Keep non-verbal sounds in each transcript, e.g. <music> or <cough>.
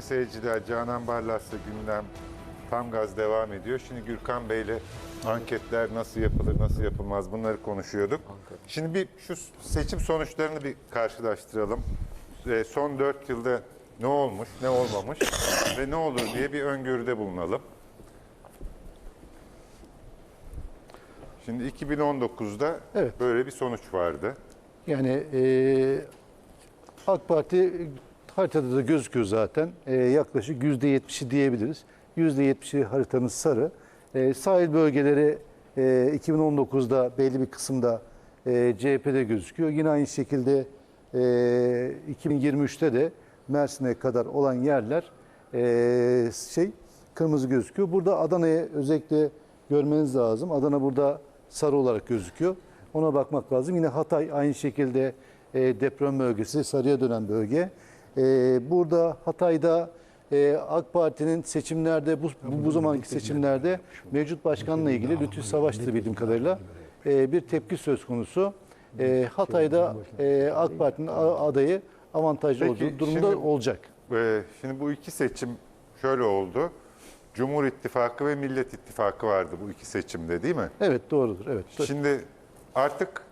Sayın seyirciler, Canan Barlas'la gündem tam gaz devam ediyor. Şimdi Gürkan Bey'le anketler nasıl yapılır, nasıl yapılmaz bunları konuşuyorduk. Şimdi bir şu seçim sonuçlarını bir karşılaştıralım. Ee, son 4 yılda ne olmuş, ne olmamış ve ne olur diye bir öngörüde bulunalım. Şimdi 2019'da Evet. böyle bir sonuç vardı. Yani e, AK Parti haritada da gözüküyor zaten. E, yaklaşık %70'i diyebiliriz. %70'i haritanın sarı. E, sahil bölgeleri e, 2019'da belli bir kısımda e, CHP'de gözüküyor. Yine aynı şekilde e, 2023'te de Mersin'e kadar olan yerler e, şey kırmızı gözüküyor. Burada Adana'yı özellikle görmeniz lazım. Adana burada sarı olarak gözüküyor. Ona bakmak lazım. Yine Hatay aynı şekilde e, deprem bölgesi, sarıya dönen bölge. E, burada Hatay'da e, AK Parti'nin seçimlerde, bu, bu, bu zamanki seçimlerde mevcut başkanla ilgili Lütfü Savaş'tı bildiğim kadarıyla e, bir tepki söz konusu. E, Hatay'da e, AK Parti'nin adayı avantajlı Peki, olduğu durumda şimdi- olacak. Ee, Şimdi bu iki seçim şöyle oldu. Cumhur İttifakı ve Millet İttifakı vardı bu iki seçimde değil mi? Evet doğrudur. Evet. Şimdi artık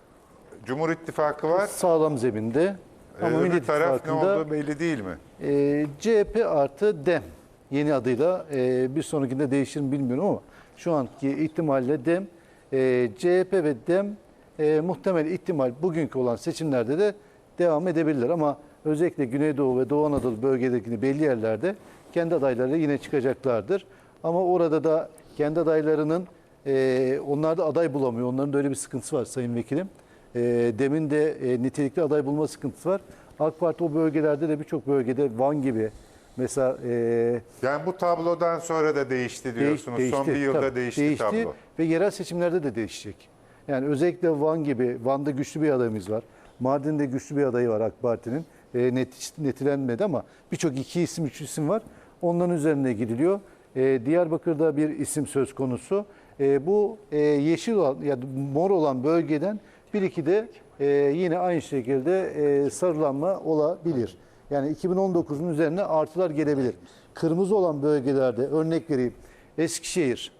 Cumhur İttifakı var. Sağlam zeminde. Ee, Ama öbür Millet taraf ne olduğu belli değil mi? e, CHP artı DEM yeni adıyla e, bir sonrakinde değişir mi bilmiyorum ama şu anki ihtimalle DEM, e, CHP ve DEM e, muhtemel ihtimal bugünkü olan seçimlerde de devam edebilirler ama özellikle Güneydoğu ve Doğu Anadolu bölgedeki belli yerlerde kendi adayları yine çıkacaklardır. Ama orada da kendi adaylarının e, onlar da aday bulamıyor. Onların da öyle bir sıkıntısı var Sayın Vekilim. E, demin de e, nitelikli aday bulma sıkıntısı var. AK Parti o bölgelerde de birçok bölgede Van gibi mesela e, Yani bu tablodan sonra da değişti değiş- diyorsunuz. Son bir yılda tabii, değişti, tablo. ve yerel seçimlerde de değişecek. Yani özellikle Van gibi, Van'da güçlü bir adayımız var. Mardin'de güçlü bir adayı var AK Parti'nin. E, net, netilenmedi ama birçok iki isim, üç isim var. Onların üzerine gidiliyor. E, Diyarbakır'da bir isim söz konusu. E, bu e, yeşil olan, ya da mor olan bölgeden bir iki de e, yine aynı şekilde e, sarılanma olabilir. Yani 2019'un üzerine artılar gelebilir. Kırmızı olan bölgelerde örnek vereyim. Eskişehir,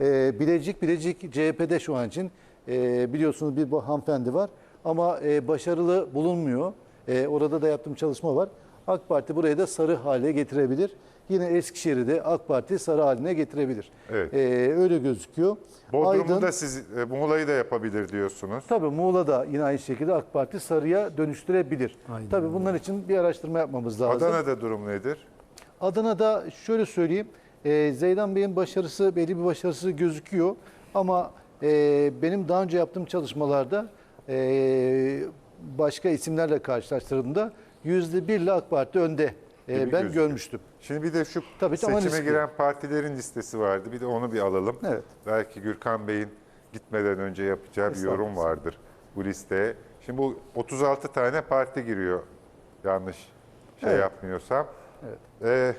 e, Bilecik, Bilecik CHP'de şu an için e, biliyorsunuz bir hanımefendi var ama e, başarılı bulunmuyor. E, orada da yaptığım çalışma var. AK Parti burayı da sarı hale getirebilir. Yine Eskişehir'i de AK Parti sarı haline getirebilir. Evet. E, öyle gözüküyor. Bodrum'u Aydın- da siz, e, Muğla'yı da yapabilir diyorsunuz. Tabii Muğla'da yine aynı şekilde AK Parti sarıya dönüştürebilir. Tabii bunlar için bir araştırma yapmamız lazım. Adana'da durum nedir? Adana'da şöyle söyleyeyim. E, Zeydan Bey'in başarısı, belli bir başarısı gözüküyor. Ama e, benim daha önce yaptığım çalışmalarda e, başka isimlerle karşılaştırdığımda yüzde birle AK Parti önde. E, ben gözüküyor. görmüştüm. Şimdi bir de şu Tabii, seçime riskli. giren partilerin listesi vardı. Bir de onu bir alalım. Evet. Belki Gürkan Bey'in gitmeden önce yapacağı bir yorum vardır bu listeye. Şimdi bu 36 tane parti giriyor. Yanlış şey Evet. yapmıyorsam. Evet. Ee,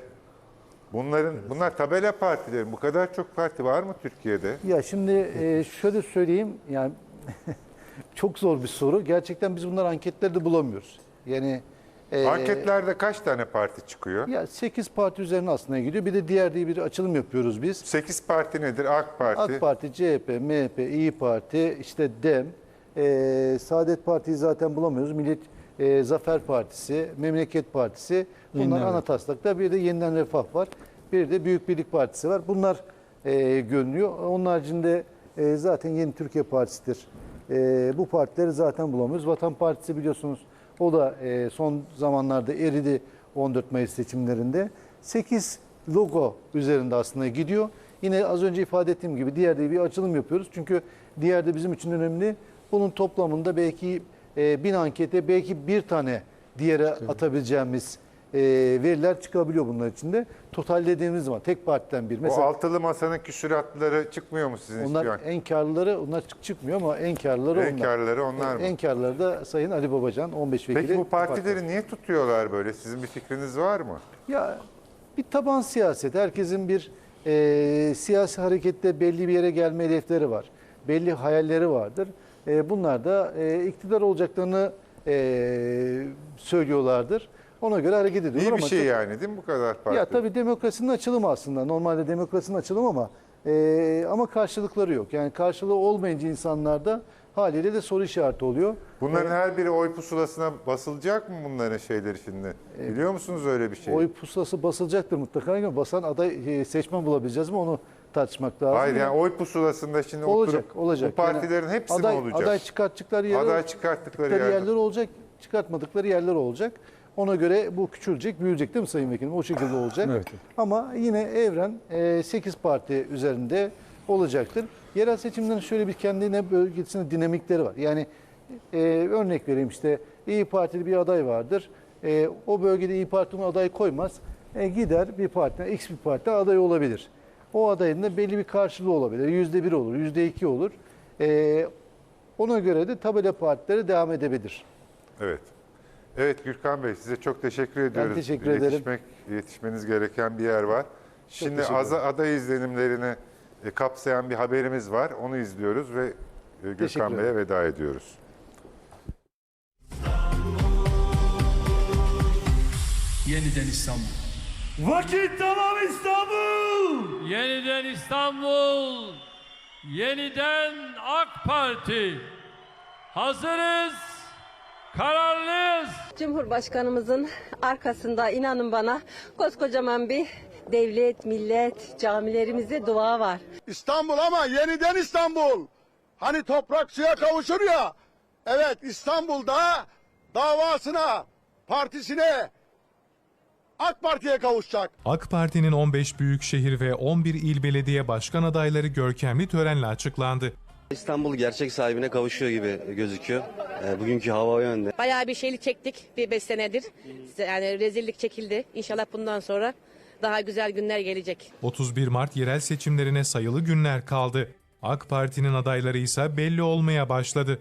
bunların bunlar tabela partileri. Bu kadar çok parti var mı Türkiye'de? Ya şimdi e, şöyle söyleyeyim yani <laughs> çok zor bir soru. Gerçekten biz bunlar anketlerde bulamıyoruz. Yani e, Anketlerde kaç tane parti çıkıyor? ya 8 parti üzerine aslında gidiyor. Bir de diğer diye bir açılım yapıyoruz biz. 8 parti nedir? AK Parti. AK Parti, CHP, MHP, İyi Parti, işte DEM, e, Saadet Parti'yi zaten bulamıyoruz. Millet e, Zafer Partisi, Memleket Partisi. Bunlar Yeniden ana taslakta. Bir de Yeniden Refah var. Bir de Büyük Birlik Partisi var. Bunlar e, görünüyor. Onun haricinde e, zaten Yeni Türkiye Partisi'dir. E, bu partileri zaten bulamıyoruz. Vatan Partisi biliyorsunuz o da e, son zamanlarda eridi 14 Mayıs seçimlerinde. 8 logo üzerinde aslında gidiyor. Yine az önce ifade ettiğim gibi diğerde bir açılım yapıyoruz. Çünkü diğerde bizim için önemli. Bunun toplamında belki e, bin ankete belki bir tane diğere atabileceğimiz e, veriler çıkabiliyor bunlar içinde. Total dediğimiz zaman tek partiden bir. O Mesela altılı masanın küsuratları çıkmıyor mu sizin onlar an- en karlıları onlar çık- çıkmıyor ama en karlıları En onlar. karlıları onlar mı? En karlıları da Sayın Ali Babacan 15 vekili. Peki bu parti. partileri niye tutuyorlar böyle? Sizin bir fikriniz var mı? Ya bir taban siyaset. Herkesin bir e, siyasi harekette belli bir yere gelme hedefleri var. Belli hayalleri vardır. E, bunlar da e, iktidar olacaklarını e, söylüyorlardır. Ona göre hareket ediyorlar İyi bir ama şey çok- yani değil mi bu kadar parti? Ya tabii demokrasinin açılımı aslında. Normalde demokrasinin açılımı ama e, ama karşılıkları yok. Yani karşılığı olmayınca insanlarda haliyle de soru işareti oluyor. Bunların her biri oy pusulasına basılacak mı bunların şeyleri şimdi? Biliyor musunuz öyle bir şey? Oy pusulası basılacaktır mutlaka ama basan aday e, seçmen bulabileceğiz mi onu tartışmak lazım. Hayır yani oy pusulasında şimdi olacak, oturup olacak. bu partilerin Yani hepsi aday, mi olacak? Aday çıkarttıkları yerler, Aday çıkarttıkları yerler olacak, çıkartmadıkları yerler olacak. Ona göre bu küçülecek, büyüyecek değil mi Sayın Vekilim? O şekilde olacak. Evet. Ama yine evren 8 parti üzerinde olacaktır. Yerel seçimlerin şöyle bir kendine bölgesinde dinamikleri var. Yani e, örnek vereyim işte İyi Partili bir aday vardır. E, o bölgede İyi Parti ona aday koymaz. E, gider bir partiden, X bir parti aday olabilir. O adayın da belli bir karşılığı olabilir. Yüzde bir olur, yüzde iki olur. E, ona göre de tabela partileri devam edebilir. Evet. Evet Gürkan Bey size çok teşekkür ediyoruz. teşekkür ederim. Yetişmek, yetişmeniz gereken bir yer var. Şimdi az- aday izlenimlerini e, kapsayan bir haberimiz var. Onu izliyoruz ve e, Gürkan Bey'e veda ediyoruz. Yeniden İstanbul. Vakit tamam İstanbul. Yeniden İstanbul. Yeniden AK Parti. Hazırız. Kararlıyız. Cumhurbaşkanımızın arkasında inanın bana koskocaman bir devlet, millet, camilerimize dua var. İstanbul ama yeniden İstanbul. Hani toprak suya kavuşur ya. Evet İstanbul'da davasına, partisine, AK Parti'ye kavuşacak. AK Parti'nin 15 büyükşehir ve 11 il belediye başkan adayları görkemli törenle açıklandı. İstanbul gerçek sahibine kavuşuyor gibi gözüküyor. Ee, Bugünkü hava yönde. Bayağı bir şeylik çektik bir beş senedir. Yani rezillik çekildi. İnşallah bundan sonra daha güzel günler gelecek. 31 Mart yerel seçimlerine sayılı günler kaldı. AK Parti'nin adayları ise belli olmaya başladı.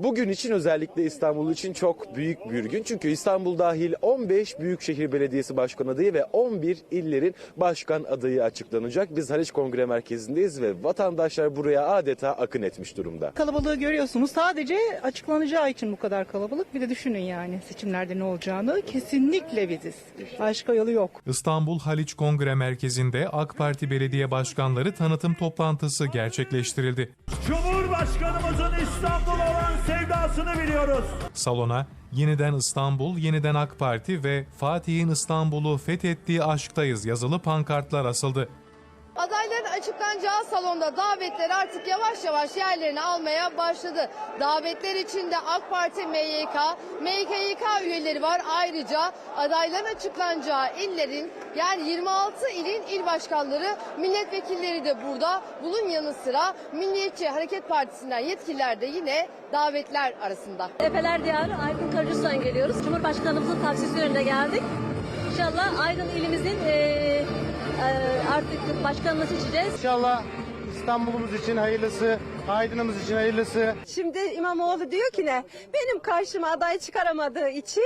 Bugün için özellikle İstanbul için çok büyük bir gün. Çünkü İstanbul dahil 15 Büyükşehir Belediyesi Başkan adayı ve 11 illerin başkan adayı açıklanacak. Biz Haliç Kongre Merkezi'ndeyiz ve vatandaşlar buraya adeta akın etmiş durumda. Kalabalığı görüyorsunuz. Sadece açıklanacağı için bu kadar kalabalık. Bir de düşünün yani seçimlerde ne olacağını. Kesinlikle biziz. Başka yolu yok. İstanbul Haliç Kongre Merkezi'nde AK Parti belediye başkanları tanıtım toplantısı gerçekleştirildi. Cumhurbaşkanımızın İstanbul olan sevdasını biliyoruz. Salona Yeniden İstanbul, Yeniden AK Parti ve Fatih'in İstanbul'u fethettiği aşktayız yazılı pankartlar asıldı. Adayların açıklanacağı salonda davetler artık yavaş yavaş yerlerini almaya başladı. Davetler içinde AK Parti MYK, MYK üyeleri var. Ayrıca adayların açıklanacağı illerin yani 26 ilin il başkanları, milletvekilleri de burada. Bunun yanı sıra Milliyetçi Hareket Partisi'nden yetkililer de yine davetler arasında. Efeler Diyarı Aydın Karacusu'dan geliyoruz. Cumhurbaşkanımızın tavsiyesi yönünde geldik. İnşallah Aydın ilimizin e, artık başkanını seçeceğiz. İnşallah İstanbul'umuz için hayırlısı, Aydın'ımız için hayırlısı. Şimdi İmamoğlu diyor ki ne? Benim karşıma aday çıkaramadığı için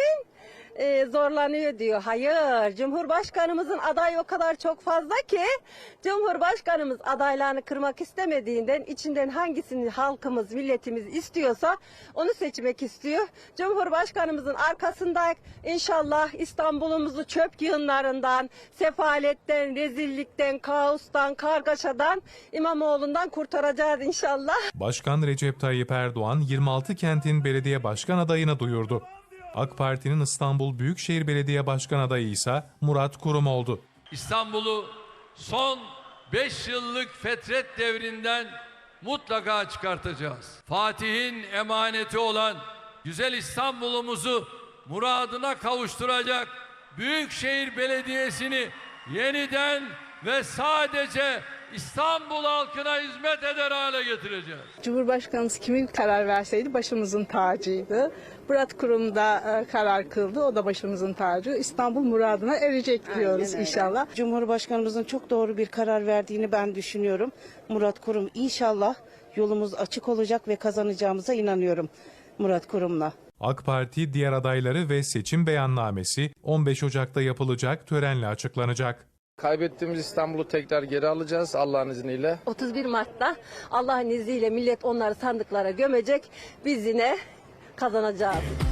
e, zorlanıyor diyor. Hayır, Cumhurbaşkanımızın adayı o kadar çok fazla ki Cumhurbaşkanımız adaylarını kırmak istemediğinden içinden hangisini halkımız, milletimiz istiyorsa onu seçmek istiyor. Cumhurbaşkanımızın arkasında inşallah İstanbul'umuzu çöp yığınlarından, sefaletten, rezillikten, kaostan, kargaşadan İmamoğlu'ndan kurtaracağız inşallah. Başkan Recep Tayyip Erdoğan 26 kentin belediye başkan adayını duyurdu. AK Parti'nin İstanbul Büyükşehir Belediye Başkan adayı ise Murat Kurum oldu. İstanbul'u son 5 yıllık fetret devrinden mutlaka çıkartacağız. Fatih'in emaneti olan güzel İstanbul'umuzu muradına kavuşturacak Büyükşehir Belediyesi'ni yeniden ve sadece İstanbul halkına hizmet eder hale getireceğiz. Cumhurbaşkanımız kimin karar verseydi başımızın tacıydı. Murat Kurum da e, karar kıldı. O da başımızın tacı. İstanbul muradına erecek diyoruz inşallah. Cumhurbaşkanımızın çok doğru bir karar verdiğini ben düşünüyorum. Murat Kurum inşallah yolumuz açık olacak ve kazanacağımıza inanıyorum Murat Kurum'la. AK Parti diğer adayları ve seçim beyannamesi 15 Ocak'ta yapılacak törenle açıklanacak. Kaybettiğimiz İstanbul'u tekrar geri alacağız Allah'ın izniyle. 31 Mart'ta Allah'ın izniyle millet onları sandıklara gömecek. Biz yine kazanacağız.